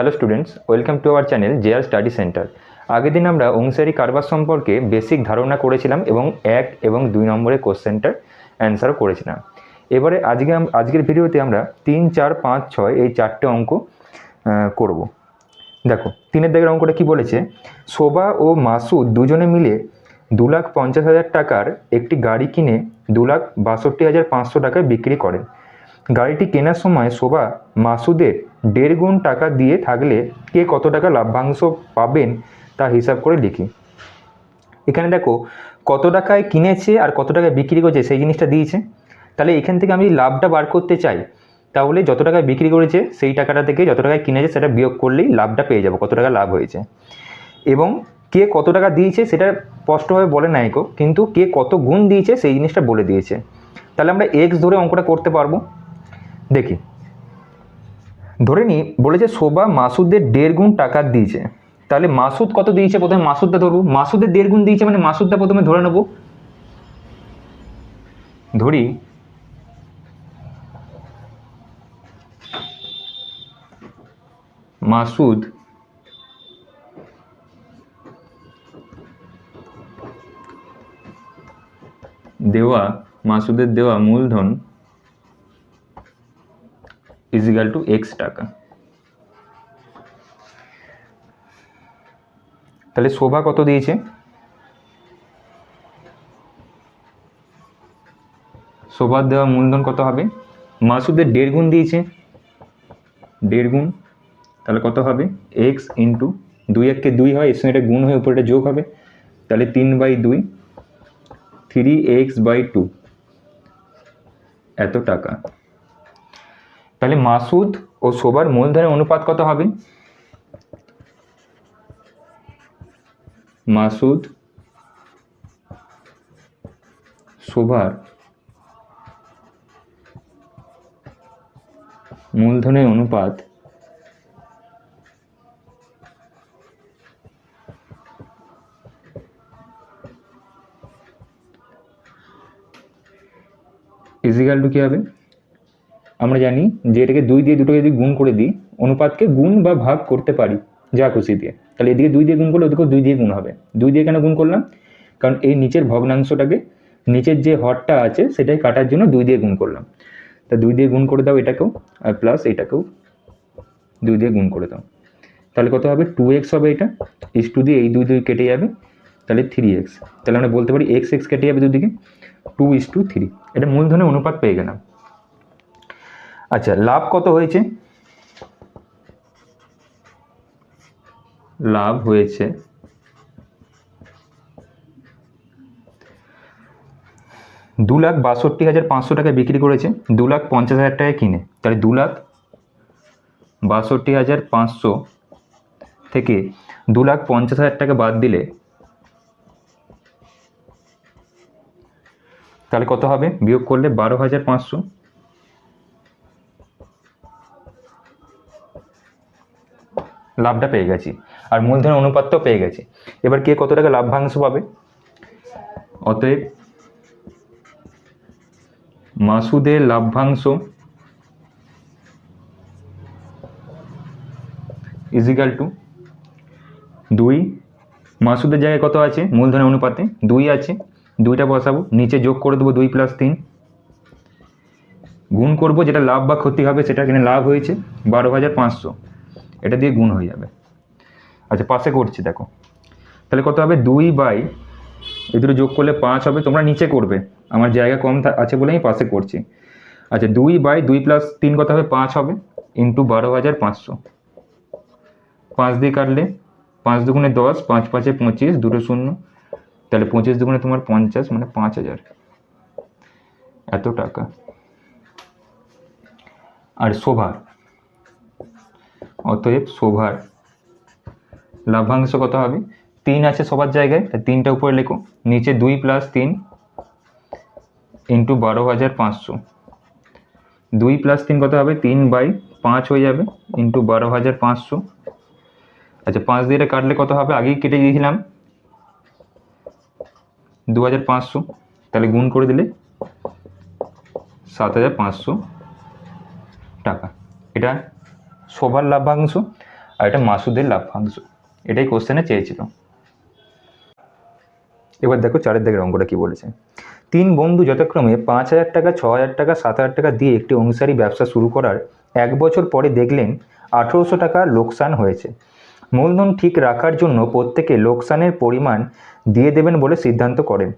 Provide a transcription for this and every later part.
Hello students, welcome to our channel JR study centre. আগের দিন আমরা অংশারি কারবার সম্পর্কে বেসিক ধারণা করেছিলাম এবং এক এবং দুই নম্বরের কোশ্চেনটার অ্যান্সারও করেছিলাম। এবারে আজকে আজকের ভিডিওতে আমরা তিন, চার, পাঁচ, ছয় এই চারটে অঙ্ক করব। দেখো, তিনের দাগের অঙ্কটা কি বলেছে? শোভা ও মাসুদ দুজনে মিলে দু লাখ পঞ্চাশ হাজার টাকার একটি গাড়ি কিনে দু লাখ বাষট্টি হাজার পাঁচশো টাকায় বিক্রি করেন। গাড়িটি কেনার সময় শোভা মাসুদের দেড় গুণ টাকা দিয়ে থাকলে কে কত টাকা লাভ্যাংশ পাবেন তা হিসাব করে লিখি। এখানে দেখো, কত টাকায় কিনেছে আর কত টাকায় বিক্রি করছে, সেই জিনিসটা দিয়েছে। তাহলে এখান থেকে আমি লাভটা বার করতে চাই, তাহলে যত টাকায় বিক্রি করেছে, সেই টাকাটা থেকে যত টাকায় কিনেছে, সেটা বিয়োগ করলেই লাভটা পেয়ে যাব, কত টাকা লাভ হয়েছে। এবং কে কত টাকা দিয়েছে, সেটা স্পষ্টভাবে বলে নাই কিন্তু কে কত গুণ দিয়েছে, সেই জিনিসটা বলে দিয়েছে। তাহলে আমরা এক্স ধরে অঙ্কটা করতে পারব। দেখি। ধরে নিই, বলেছে শোভা মাসুদের দেড় গুণ টাকা দিয়েছে। তাহলে মাসুদ কত দিয়েছে প্রথমে? মাসুদটা ধরবো। মাসুদের দেড় গুণ দিয়েছে মানে মাসুদটা প্রথমে ধরে নেব। ধরি। মাসুদ দেওয়া, মাসুদের দেওয়া মূলধন ইজিক্যাল টু এক্স টাকা। তাহলে শোভা কত দিয়েছে? শোভার দেওয়া মূলধন কত হবে? মাসুদের দেড় গুণ দিয়েছে। দেড় গুণ, তাহলে কত হবে? এক্স ইন্টু দুই এককে দুই হয়, এর সঙ্গে এটা গুণ হয়ে উপরে এটা যোগ হবে। তাহলে তিন বাই দুই থ্রি এক্স বাই টু এত টাকা। তাহলে মাসুদ ও শোভার মূলধনের অনুপাত কত হবে? মাসুদ শোভার মূলধনের অনুপাত ইজিক্যাল টু কী হবে? আমরা জানি যে এটাকে দুই দিয়ে দুটোকে যদি গুণ করে দিই, অনুপাতকে গুণ বা ভাগ করতে পারি যা খুশি দিয়ে। তাহলে এদিকে দুই দিয়ে গুণ করলে ওদিকেও দুই দিয়ে গুণ হবে। দুই দিয়ে কেন গুণ করলাম? কারণ এই নিচের ভগ্নাংশটাকে, নিচের যে হরটা আছে সেটাই কাটার জন্য দুই দিয়ে গুণ করলাম। তা দুই দিয়ে গুণ করে দাও এটাকেও, আর প্লাস এটাকেও দুই দিয়ে গুণ করে দাও। তাহলে কত হবে? টু এক্স হবে এটা। ইস টু দিয়ে এই দুই দুই কেটে যাবে। তাহলে থ্রি এক্স তাহলে আমরা বলতে পারি এক্স এক্স কেটে যাবে দুদিকে। টু ইস টু থ্রি এটা মূলধনে অনুপাত পেয়ে গেলাম। আচ্ছা লাভ কত হয়েছে? লাভ হয়েছে দু লাখ বাষট্টি হাজার পাঁচশো টাকায় বিক্রি করেছে দু লাখ পঞ্চাশ হাজার টাকায় কিনে। তাহলে দু লাখ বাষট্টি হাজার পাঁচশো থেকে দু লাখ পঞ্চাশ হাজার টাকা বাদ দিলে তাহলে কত হবে? বিয়োগ করলে বারো হাজার পাঁচশো। লাভটা পেয়ে গেছি। আর মূলধনের অনুপাতটাও পেয়ে গেছি। এবার কে কত টাকা লাভ্যাংশ পাবে? অতএব মাসুদের লাভ্যাংশ ইজিক্যাল টু দুই। মাসুদের জায়গায় কত আছে? মূলধনের অনুপাতে দুই আছে। দুইটা বসাবো। নিচে যোগ করে দেবো দুই প্লাস তিন। গুণ করব যেটা লাভ বা ক্ষতি হবে সেটা এখানে লাভ হয়েছে বারো হাজার পাঁচশো। এটা দিয়ে গুণ হয়ে যাবে। আচ্ছা পাশে করছি, দেখো। তাহলে কত হবে? দুই বাই, এই দুটো যোগ করলে পাঁচ হবে, তোমরা নিচে করবে। আমার জায়গা কম আছে বলে আমি পাশে করছি। আচ্ছা দুই বাই দুই প্লাস তিন কত হবে? পাঁচ হবে। ইন্টু বারো হাজার পাঁচশো। পাঁচ দিয়ে কাটলে, পাঁচ দুগুণে দশ, পাঁচ পাঁচে পঁচিশ, দুটো শূন্য। তাহলে পঁচিশ দুগুণে তোমার পঞ্চাশ মানে পাঁচ হাজার। এত টাকা। আর শোভার অতএব শোভার। লাভ্যাংশ কত হবে? তিন আছে সবার জায়গায়, তাই তিনটা উপরে লেখো। নিচে দুই প্লাস তিন ইন্টু বারো হাজার পাঁচশো। দুই প্লাস তিন কত হবে? তিন বাই পাঁচ হয়ে যাবে ইন্টু বারো হাজার পাঁচশো। আচ্ছা পাঁচ দিয়ে কাটলে কত হবে? আগেই কেটে দিয়েছিলাম। দু হাজার পাঁচশো। তাহলে গুণ করে দিলে সাত হাজার পাঁচশো টাকা। এটা শোভার লাভ্যাংশ আর এটা মাসুদের লাভ্যাংশ এটাই কোশ্চেনে চেয়েছিল। এবার দেখো চারের দিকের অঙ্কটা কি বলেছে। তিন বন্ধু যথাক্রমে পাঁচ হাজার টাকা, ছ হাজার টাকা, সাত হাজার টাকা দিয়ে একটি অনুসারী ব্যবসা শুরু করার এক বছর পরে দেখলেন আঠেরোশো টাকা লোকসান হয়েছে। মূলধন ঠিক রাখার জন্য প্রত্যেকে লোকসানের পরিমাণ দিয়ে দেবেন বলে সিদ্ধান্ত করেন।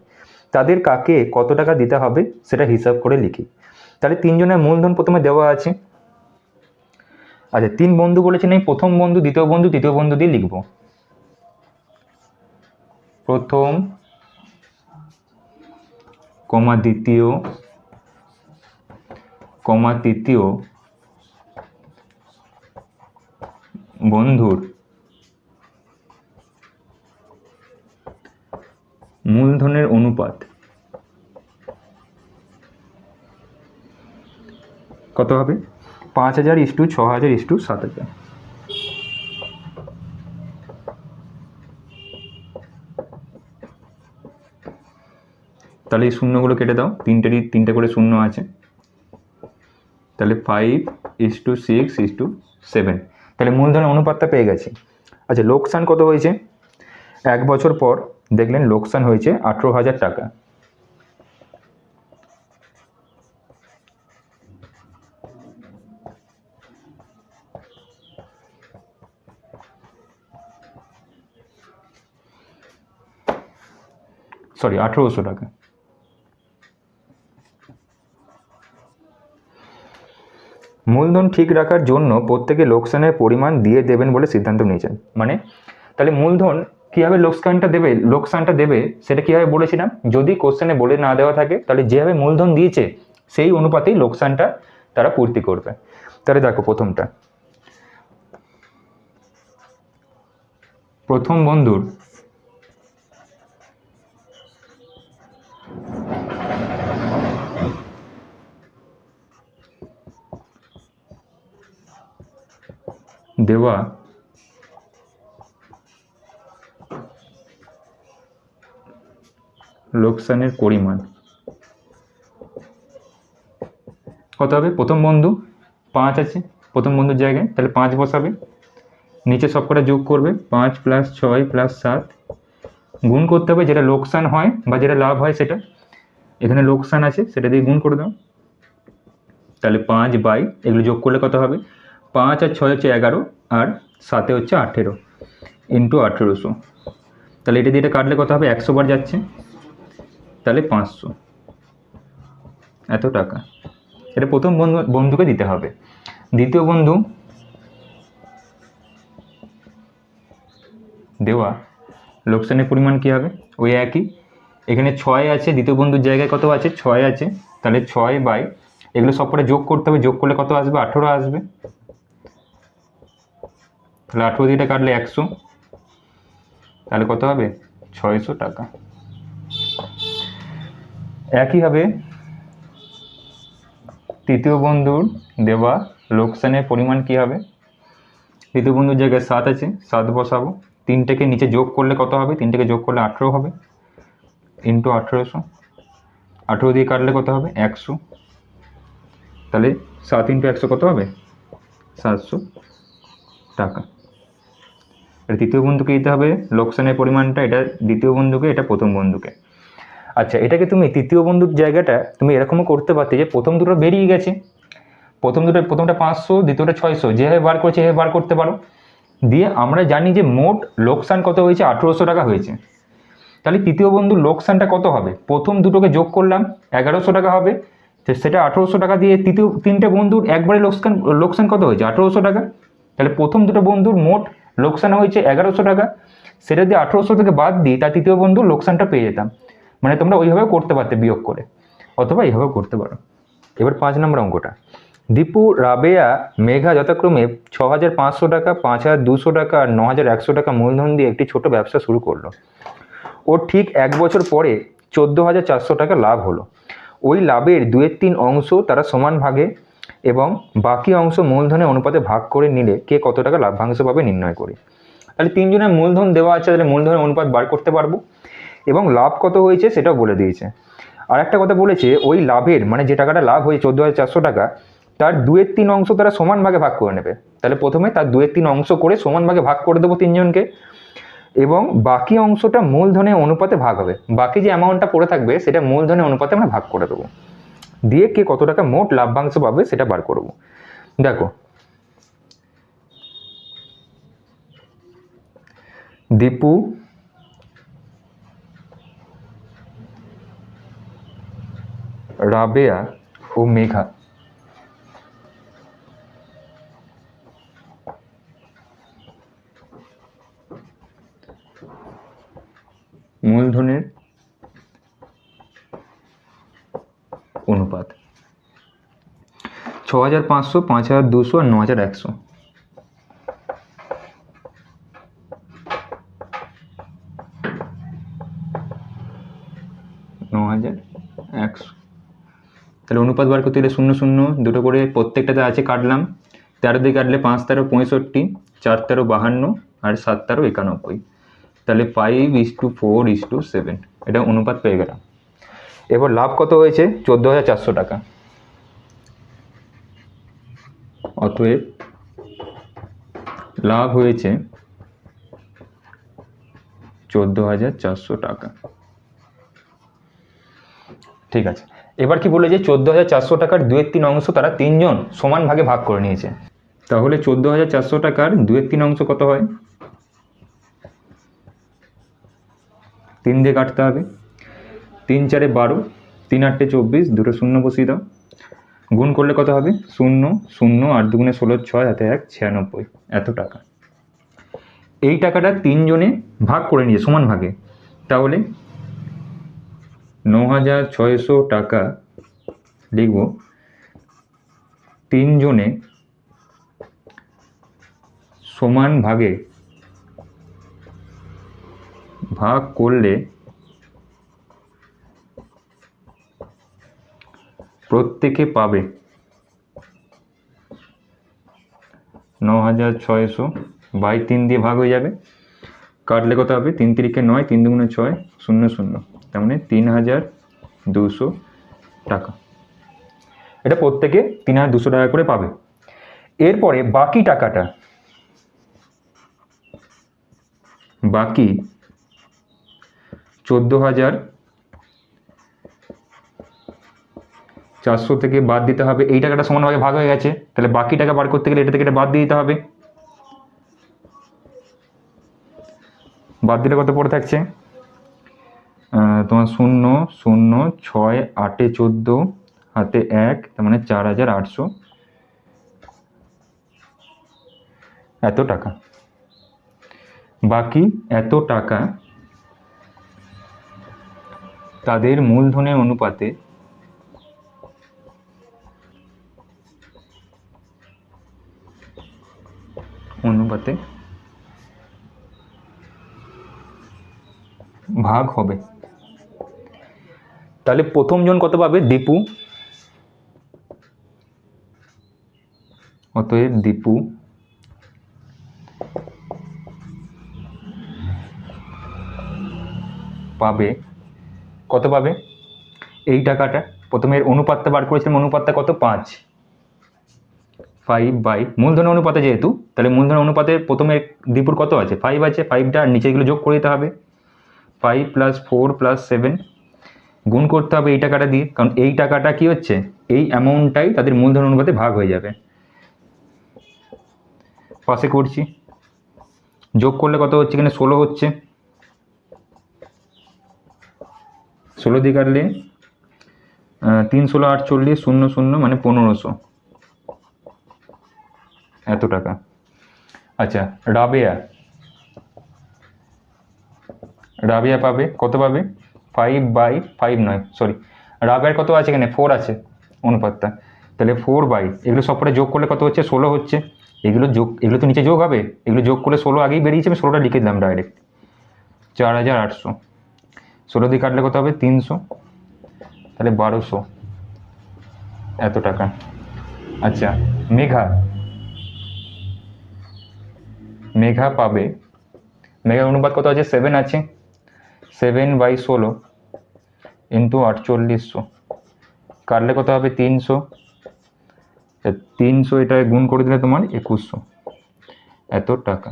তাদের কাকে কত টাকা দিতে হবে সেটা হিসাব করে লিখি। তাহলে তিনজনের মূলধন প্রথমে দেওয়া আছে। আচ্ছা তিন বন্ধু বলেছেন আমি প্রথম বন্ধু, দ্বিতীয় বন্ধু, তৃতীয় বন্ধু দিয়ে লিখব। প্রথম, কমা দ্বিতীয়, কমা তৃতীয় বন্ধুর মূলধনের অনুপাত কত হবে? পাঁচ হাজার ইস্টু ছ হাজার ইস্টু সাত হাজার। তাহলে এই শূন্যগুলো কেটে দাও, তিনটেরই, তিনটে করে শূন্য আছে। তাহলে five is to six is to seven তাহলে মূলধনের অনুপাতটা পেয়ে গেছি। আচ্ছা লোকসান কত হয়েছে? এক বছর পর দেখলেন লোকসান হয়েছে আঠেরো হাজার টাকা। সরি আঠেরোশো টাকা। মূলধন ঠিক রাখার জন্য প্রত্যেকে লোকসানের পরিমাণ দিয়ে দেবেন বলে সিদ্ধান্ত নিয়েছেন। মানে তাহলে মূলধন কীভাবে লোকসানটা দেবে লোকসানটা দেবে, সেটা কীভাবে বলেছিলাম? যদি কোশ্চেনে বলে না দেওয়া থাকে, তাহলে যেভাবে মূলধন দিয়েছে, সেই অনুপাতেই লোকসানটা তারা পূর্তি করবে। তাহলে দেখো প্রথমটা। প্রথম বন্ধুর দেওয়া লোকসানের পরিমাণ। কত হবে? প্রথম বন্ধু পাঁচ আছে, প্রথম বন্ধুর জায়গায়। তাহলে পাঁচ বসাবে। নিচে সব কটা যোগ করবে, পাঁচ প্লাস ছয় প্লাস সাত। গুণ করতে হবে যেটা লোকসান হয় বা যেটা লাভ হয় সেটা। এখানে লোকসান আছে, সেটা দিয়ে গুণ করে দাও। তাহলে পাঁচ বাই এগুলো যোগ করলে কত হবে? পাঁচ আর ছয় হচ্ছে এগারো আর সাতে হচ্ছে আঠেরো ইন্টু আঠেরোশো। তাহলে এটা দিয়ে এটা কাটলে কত হবে? একশো বার যাচ্ছে। তাহলে পাঁচশো। এত টাকা। এটা প্রথম বন্ধু, বন্ধুকে দিতে হবে। দ্বিতীয় বন্ধু দেওয়া। লোকসানের পরিমাণ কী হবে? ওই একই। এখানে ছয় আছে, দ্বিতীয় বন্ধুর জায়গায় কত আছে? ছয় আছে। তাহলে ছয় বাই, এগুলো সব করে যোগ করতে হবে। যোগ করলে কত আসবে? আঠেরো আসবে। তাহলে আঠেরো দিয়ে কাটলে একশো। তাহলে কত হবে? ছয়শো টাকা। একইভাবে তৃতীয় বন্ধুর দেওয়া লোকসানের পরিমাণ কী হবে? তৃতীয় বন্ধুর জায়গায় সাত আছে, সাত বসাবো। তিনটেকে নিচে যোগ করলে কত হবে? তিনটেকে যোগ করলে আঠেরো হবে। ইন্টু আঠেরোশো। আঠেরো দিয়ে কাটলে কত হবে? একশো। তাহলে সাত ইন্টু একশো কত হবে? সাতশো টাকা। এটা তৃতীয় বন্ধুকে দিতে হবে, লোকসানের পরিমাণটা এটা দ্বিতীয় বন্ধুকে, এটা প্রথম বন্ধুকে। আচ্ছা এটাকে তুমি তৃতীয় বন্ধুর জায়গাটা তুমি এরকমও করতে পারতে যে প্রথম দুটো বেরিয়ে গেছে। প্রথম দুটো, প্রথমটা পাঁচশো, দ্বিতীয়টা ছয়শো যেভাবে বার করছে এভাবে বার করতে পারো। দিয়ে আমরা জানি যে মোট লোকসান কত হয়েছে? আঠেরোশো টাকা হয়েছে। তাহলে তৃতীয় বন্ধুর লোকসানটা কত হবে? প্রথম দুটোকে যোগ করলাম, এগারোশো টাকা হবে। তো সেটা আঠেরোশো টাকা দিয়ে তৃতীয় তিনটে বন্ধুর একবারে লোকসান লোকসান কত হয়েছে? আঠেরোশো টাকা। তাহলে প্রথম দুটো বন্ধুর মোট লোকসান হয়েছে এগারোশো টাকা। সেটা যদি আঠেরোশো থেকে বাদ দিই তার তৃতীয় বন্ধু লোকসানটা পেয়ে যেতাম। মানে তোমরা ওইভাবে করতে পারতে বিয়োগ করে। অথবা এইভাবে করতে পারো। এবার পাঁচ নম্বর অঙ্কটা। দীপু, রাবেয়া, মেঘা যথাক্রমে ছ হাজার পাঁচশো টাকা পাঁচ হাজার দুশো টাকা আর ন হাজার একশো টাকা মূলধন দিয়ে একটি ছোট ব্যবসা শুরু করল। ওর ঠিক এক বছর পরে চোদ্দ হাজার চারশো টাকা লাভ হলো। ওই লাভের দুয়ের তিন অংশ তারা সমান ভাগে এবং বাকি অংশ মূলধনের অনুপাতে ভাগ করে নিলে কে কত টাকা লাভ্যাংশ পাবে নির্ণয় করি? তাহলে তিনজনের মূলধন দেওয়া আছে, তাহলে মূলধনের অনুপাত বার করতে পারব। এবং লাভ কত হয়েছে সেটাও বলে দিয়েছে। আর একটা কথা বলেছে, ওই লাভের মানে যে টাকাটা লাভ হয়েছে, চোদ্দ হাজার চারশো টাকা, তার দুয়ের তিন অংশ তারা সমান ভাগে ভাগ করে নেবে। তাহলে প্রথমে তার দুয়ের তিন অংশ করে সমান ভাগে ভাগ করে দেবো তিনজনকে। এবং বাকি অংশটা মূলধনের অনুপাতে ভাগ হবে। বাকি যে অ্যামাউন্টটা পড়ে থাকবে, সেটা মূলধনের অনুপাতে আমরা ভাগ করে দেবো। দিয়ে কে কত টাকা মোট লাভ্যাংশ পাবে সেটা বার করব। দেখো। দীপু। রাবেয়া ও মেঘা। মূলধনের অনুপাত ছ হাজার পাঁচশো, পাঁচ হাজার দুশো আর ন হাজার একশো। ন হাজার একশো। তাহলে অনুপাত বার করতে গেলে শূন্য শূন্য, দুটো করে প্রত্যেকটাতে আছে কাটলাম। তেরো দিয়ে কাটলে পাঁচ তেরো পঁয়ষট্টি, চার তেরো বাহান্ন আর সাত তেরো একানব্বই। তাহলে five is to four is to seven এটা অনুপাত পেয়ে গেলাম। এবার লাভ কত হয়েছে? চোদ্দ হাজার চারশো টাকা। অতএব লাভ হয়েছে চোদ্দ হাজার চারশো টাকা। ঠিক আছে। এবার কি বলে যে চোদ্দ হাজার চারশো টাকার দুয়ের তিন অংশ তারা তিনজন সমান ভাগে ভাগ করে নিয়েছে। তাহলে চোদ্দ হাজার চারশো টাকার দুয়ের তিন অংশ কত হয়? তিন দিয়ে কাটতে হবে। তিন চারে বারো, তিন আটটে চব্বিশ, দুটো শূন্য বসিয়ে দাও। গুণ করলে কত হবে? শূন্য শূন্য, আট দুগুণে ষোলো, ছয় হাতে এক, ছিয়ানব্বই। এত টাকা। এই টাকাটা তিনজনে ভাগ করে নিয়ে, সমান ভাগে। তাহলে ন হাজার ছয়শো টাকা লিখব। তিনজনে সমান ভাগে ভাগ করলে প্রত্যেকে পাবে। ন হাজার ছয়শো বাই তিন দিয়ে ভাগ হয়ে যাবে। কাটলে কত হবে? তিন তিরিকে নয়, তিন দুগুণে ছয়, শূন্য শূন্য। তার মানে তিন হাজার দুশো টাকা। এটা প্রত্যেকে তিন হাজার দুশো টাকা করে পাবে। এরপরে বাকি টাকাটা, বাকি চোদ্দ হাজার চারশো থেকে বাদ দিতে হবে। এই টাকাটা সমানভাবে ভাগ হয়ে গেছে। তাহলে বাকি টাকা বার করতে গেলে এটা থেকে এটা বাদ দিতে হবে। বাদ দিলে কত পড়ে থাকছে? তোমার শূন্য শূন্য, ছয়, আটে চোদ্দ, হাতে এক, তার মানে চার হাজার আটশো। এত টাকা। বাকি এত টাকা তাদের মূলধনের অনুপাতে ভাগ হবে। তাহলে প্রথম জন কত পাবে? দীপু। অতএব দীপু। পাবে। কত পাবে? এই টাকাটা। প্রথমে অনুপাতটা বার করেছিলাম। অনুপাতটা কত? পাঁচ। ফাইভ বাই মূলধন অনুপাতে যেহেতু, তাহলে মূলধন অনুপাতে প্রথমে দীপুর কত আছে? ফাইভ আছে। ফাইভটা আর নিচেগুলো যোগ করে দিতে হবে। Five plus four plus seven গুণ করতে হবে এই টাকাটা দিয়ে। কারণ এই টাকাটা কি হচ্ছে? এই অ্যামাউন্টটাই তাদের মূলধন অনুপাতে ভাগ হয়ে যাবে। পাশে করছি। যোগ করলে কত হচ্ছে? এখানে ষোলো হচ্ছে। ষোলো দিয়ে কাটলে তিন ষোলো আটচল্লিশ, শূন্য শূন্য মানে পনেরোশো। এত টাকা। আচ্ছা রাবেয়া রাবিয়া পাবে, কত পাবে? ফাইভ বাই ফাইভ নয় সরি রাবেয়ার কত আছে এখানে? ফোর আছে অনুপাতটা। তাহলে ফোর বাই এগুলো সব করে যোগ করলে কত হচ্ছে? ষোলো হচ্ছে। এগুলো যোগ, এগুলো তো নিচে যোগ হবে। এগুলো যোগ করলে ষোলো আগেই বেরিয়েছে, আমি ষোলোটা লিখে দিলাম ডাইরেক্ট চার হাজার আটশো। ষোলো দিয়ে কাটলে কত হবে? তিনশো। তাহলে বারোশো। এত টাকা। আচ্ছা মেঘা। মেঘা পাবে। মেঘার অনুপাত কত আছে? সেভেন আছে। সেভেন বাই ষোলো ইন্টু আটচল্লিশশো। কাটলে কত হবে? তিনশো। তিনশো এটা গুণ করে দিলে তোমার একুশশো। এত টাকা।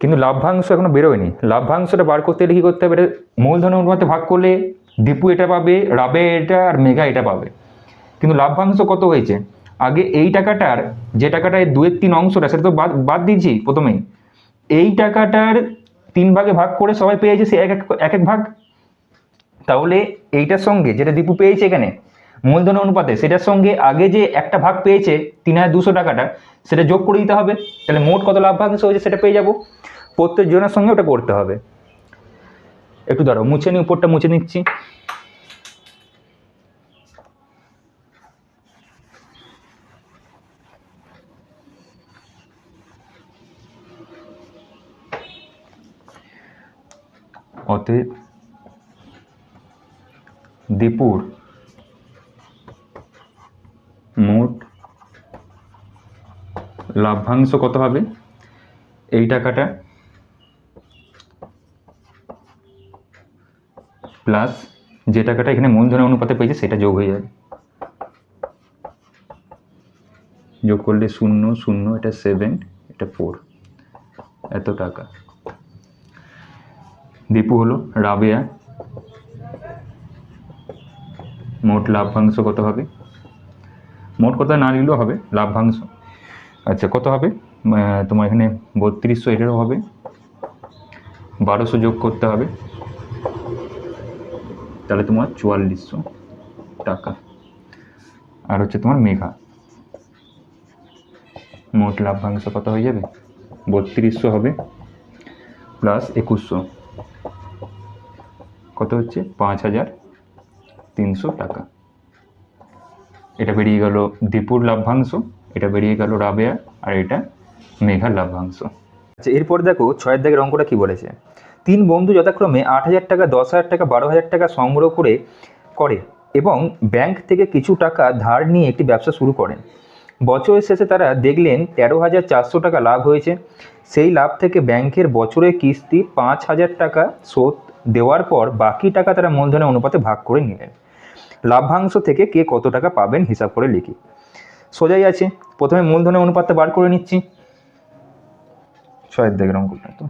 কিন্তু লাভ্যাংশ এখনও বেরোয়নি। লাভ্যাংশটা বার করতে গেলে কী করতে হবে? এটা মূলধনের অনুপাতে ভাগ করলে দীপু এটা পাবে, রাবে এটা, আর মেঘা এটা পাবে। কিন্তু লাভ্যাংশ কত হয়েছে? আগে এই টাকাটার যে টাকাটা এই দুয়ের তিন অংশটা, সেটা তো বাদ বাদ দিয়েছি প্রথমেই। এই টাকাটার তিন ভাগে ভাগ করে সবাই পেয়েছে সে এক এক এক ভাগ? তাহলে এইটার সঙ্গে যেটা দীপু পেয়েছে এখানে, মূলধন অনুপাতে, সেটার সঙ্গে আগে যে একটা ভাগ পেয়েছে, তিন হাজার দুশো টাকাটা, সেটা যোগ করে দিতে হবে। তাহলে মোট কত লাভ্যাংশ হয়েছে সেটা পেয়ে যাব। প্রত্যেক জনের সঙ্গে ওটা করতে হবে। একটু ধরো মুছে নিই, উপরটা মুছে নিচ্ছি। অতএব দীপুর মোট লাভ্যাংশ কত হবে? এই টাকাটা প্লাস যে টাকাটা এখানে মূলধনের অনুপাতে পেয়েছে সেটা যোগ হয়ে যাবে। যোগ করলে শূন্য শূন্য, এটা সেভেন এটা ফোর এত টাকা। দীপু হলো, রাবেয়া। মোট লাভ্যাংশ কত হবে? মোট কথা না নিলেও হবে লাভ্যাংশ আচ্ছা কত হবে? তোমার এখানে বত্রিশশো এটারও হবে। বারোশো যোগ করতে হবে। তাহলে তোমার চুয়াল্লিশশো টাকা। আর হচ্ছে তোমার মেঘা। মোট লাভ্যাংশ কত হয়ে যাবে? বত্রিশশো হবে প্লাস একুশশো। কত হচ্ছে? পাঁচ হাজার তিনশো টাকা। এটা বেরিয়ে গেল দীপুর লাভ্যাংশ, এটা বেরিয়ে গেল রাবেয়া, আর এটা মেঘার লাভ্যাংশ। আচ্ছা এরপর দেখো ছয়ের দাগের অঙ্কটা কি বলেছে? তিন বন্ধু যথাক্রমে আট হাজার টাকা, দশ হাজার টাকা, বারো হাজার টাকা সংগ্রহ করে করে এবং ব্যাংক থেকে কিছু টাকা ধার নিয়ে একটি ব্যবসা শুরু করেন। বছরের শেষে তারা দেখলেন তেরো হাজার চারশো টাকা লাভ হয়েছে। সেই লাভ থেকে ব্যাংকের বছরের কিস্তি পাঁচ হাজার টাকা শোধ দেওয়ার পর বাকি টাকা তারা মূলধনের অনুপাতে ভাগ করে নিলেন। লাভ্যাংশ থেকে কে কত টাকা পাবেন হিসাব করে লিখি। সোজাই আছে, প্রথমে মূলধনের অনুপাতটা বার করে নিচ্ছি। ছয়ের দিকের অঙ্কটা তো।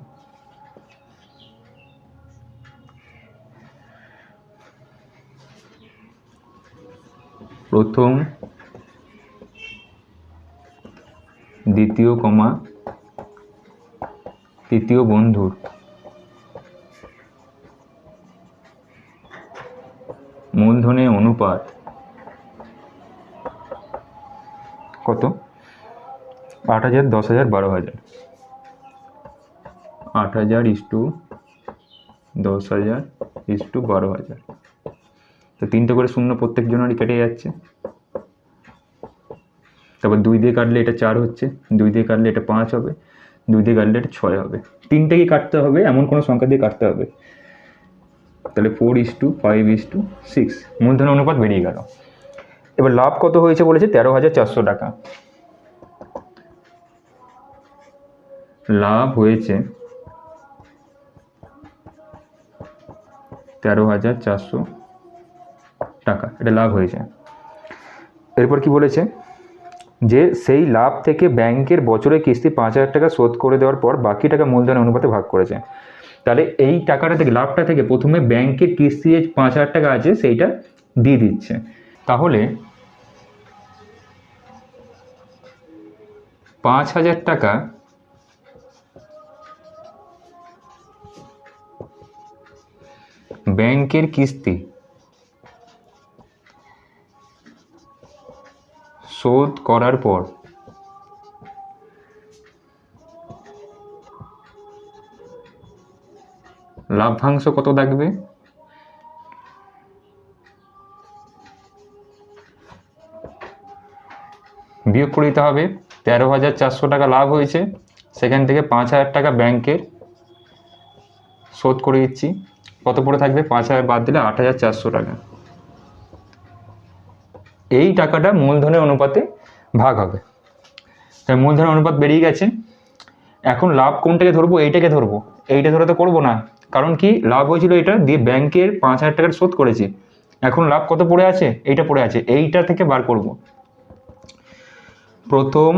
প্রথম, দ্বিতীয়, কমা, তৃতীয় বন্ধুর অনুপাত। কত? আট হাজার, দশ হাজার, বারো হাজার। আট হাজার ইস্টু দশ হাজার ইস্টু বারো হাজার। তো তিনটে করে শূন্য প্রত্যেক জনেরই কেটে যাচ্ছে। তারপর দুই দিয়ে কাটলে এটা চার হচ্ছে, দুই দিয়ে কাটলে এটা পাঁচ হবে, দুই দিয়ে কাটলে এটা ছয় হবে। তিনটেকে কাটতে হবে, এমন কোনো সংখ্যা দিয়ে কাটতে হবে। তাহলে four is to five is to six মূলধন অনুপাত বেরিয়ে গেল। এবার লাভ কত হয়েছে বলেছে? তেরো হাজার চারশো টাকা। লাভ হয়েছে তেরো হাজার চারশো টাকা। এটা লাভ হয়েছে। এরপর কি বলেছে? যে সেই লাভ থেকে ব্যাংকের বছরের কিস্তি পাঁচ হাজার টাকা শোধ করে দেওয়ার পর বাকি টাকা মূলধন অনুপাতে ভাগ করেছে। তাহলে এই টাকাটা থেকে, লাভটা থেকে প্রথমে ব্যাংকের কিস্তি যে পাঁচ হাজার টাকা আছে, সেইটা দিয়ে দিচ্ছে। তাহলে পাঁচ হাজার টাকা ব্যাংকের কিস্তি শোধ করার পর লাভ্যাংশ কত থাকবে বিয়োগ করে দিতে হবে, তেরো হাজার চারশো টাকা লাভ হয়েছে, সেখান থেকে পাঁচ হাজার টাকা ব্যাংকের শোধ করে দিচ্ছি। কত পড়ে থাকবে? পাঁচ হাজার বাদ দিলে আট হাজার চারশো টাকা। এই টাকাটা মূলধনের অনুপাতে ভাগ হবে। তাই মূলধনের অনুপাত বেরিয়ে গেছে। এখন লাভ কোনটাকে ধরবো? এইটাকে ধরবো। এইটা ধরে তো করব না। কারণ কি? লাভ হয়েছিল এটা দিয়ে ব্যাংকের পাঁচ হাজার টাকার শোধ করেছি। এখন লাভ কত পড়ে আছে? এইটা পড়ে আছে। এইটা থেকে বার করব। প্রথম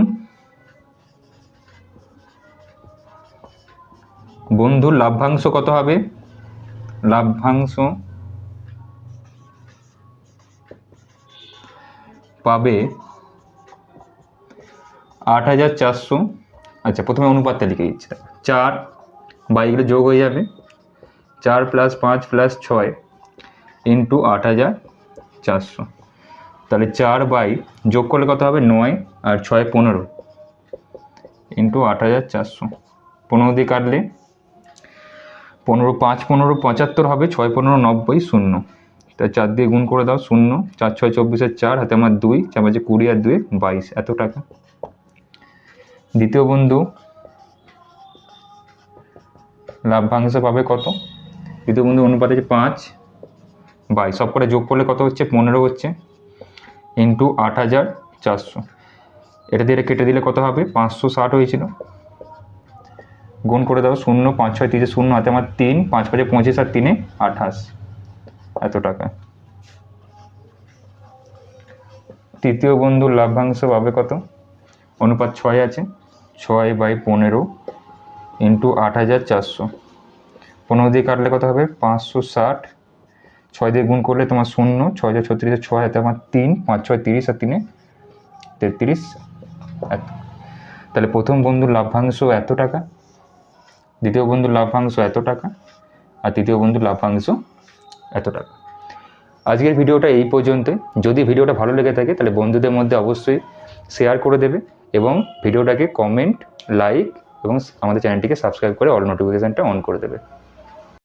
বন্ধুর লাভ্যাংশ কত হবে? লাভ্যাংশ পাবে আট হাজার চারশো আচ্ছা প্রথমে অনুপাতটা লিখে দিচ্ছি। চার বা এগুলো যোগ হয়ে যাবে। চার প্লাস পাঁচ প্লাস ছয় ইন্টু আট হাজার চারশো। তাহলে চার বাই যোগ করলে কত হবে? নয় আর ছয় পনেরো ইন্টু আট হাজার চারশো। পনেরো দিয়ে কাটলে পনেরো পাঁচ পনেরো পঁচাত্তর হবে, ছয় পনেরো নব্বই শূন্য। তা চার দিয়ে গুণ করে দাও, শূন্য। চার, ছয়, চব্বিশের চার, হাতে আমার দুই, চার পাঁচে কুড়ি আর দুই বাইশ। এত টাকা। দ্বিতীয় বন্ধু লাভ্যাংশ পাবে কত? দ্বিতীয় বন্ধু অনুপাত আছে পাঁচ? বাই, সব করে যোগ করলে কত হচ্ছে? পনেরো হচ্ছে। ইন্টু আট হাজার চারশো। এটা দিয়ে কেটে দিলে কত হবে? পাঁচশো ষাট হয়েছিল। গুণ করে দাও, শূন্য, পাঁচ ছয় তিরিশ শূন্য, হাতে আমার তিন, পাঁচ পাঁচে পঁচিশ আর তিনে আঠাশ। এত টাকা। তৃতীয় বন্ধুর লাভ্যাংশ পাবে কত? অনুপাত ছয় আছে। ছয় বাই পনেরো ইন্টু আট হাজার চারশো। পনেরো দিয়ে কাটলে কত হবে? পাঁচশো ষাট। ছয় দিয়ে গুণ করলে তোমার শূন্য, ছয় ছয় ছত্রিশে ছয় হাতে আমার তিন, পাঁচ, ছয়, তিরিশ আর তিনে তেত্রিশ। তাহলে প্রথম বন্ধুর লাভ্যাংশ এত টাকা, দ্বিতীয় বন্ধুর লাভ্যাংশ এত টাকা, আর তৃতীয় বন্ধুর লাভ্যাংশ এত টাকা। আজকের ভিডিওটা এই পর্যন্তই। যদি ভিডিওটা ভালো লেগে থাকে, তাহলে বন্ধুদের মধ্যে অবশ্যই শেয়ার করে দেবে। এবং ভিডিওটাকে কমেন্ট লাইক এবং আমাদের চ্যানেলটিকে সাবস্ক্রাইব করে অল নোটিফিকেশানটা অন করে দেবে।